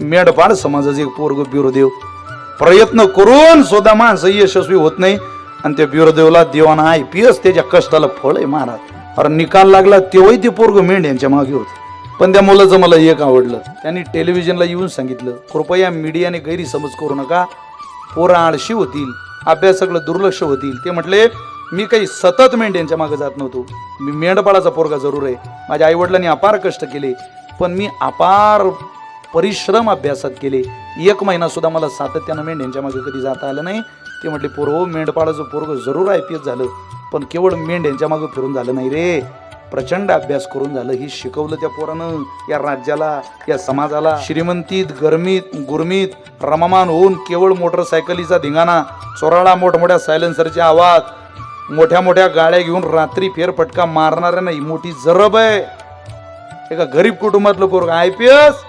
मेंढपाळ समाजाचे पोरग बिरोदेव. प्रयत्न करून सुद्धा माणसं यशस्वी होत नाही. आणि त्या बिरोदेवला देवाना आय पी एस त्याच्या कष्टाला फळ आहे महाराज. अरे निकाल लागला तेव्हाही ते पोरग मेंढ्यांच्या मागे होत. पण त्या मुलाचं मला एक आवडलं. त्यांनी टेलिव्हिजनला येऊन सांगितलं कृपया मीडियाने गैरसमज करू नका. पोरं आळशी होतील अभ्यासाकडे दुर्लक्ष होतील. ते म्हटले मी काही सतत मेंढ्यांच्या मागे जात नव्हतो. मी मेंढपाळाचा पोरगा जरूर आहे. माझ्या आईवडिलांनी अपार कष्ट केले पण मी अपार परिश्रम अभ्यासात केले. एक महिना सुद्धा मला सातत्यानं मेंढ्यांच्या मागे कधी जाता आलं नाही. ते म्हटले पोरं हो, मेंढपाळाचं पोरग जरूर आय पी एस झालं पण केवळ मेंढ्यांच्या मागे फिरून झालं नाही रे. प्रचंड अभ्यास करून झालं. ही शिकवलं त्या पोरानं या राज्याला या समाजाला. श्रीमंतीत गरमीत गुरमीत रममान होऊन केवळ मोटरसायकलीचा धिंगाणा चोराळा मोठमोठ्या सायलेन्सरचे आवाज मोठ्या मोठ्या गाड्या घेऊन रात्री फेरफटका मारणाऱ्या नाही मोठी जरब आहे. एका गरीब कुटुंबातलं पोरग आय पी एस?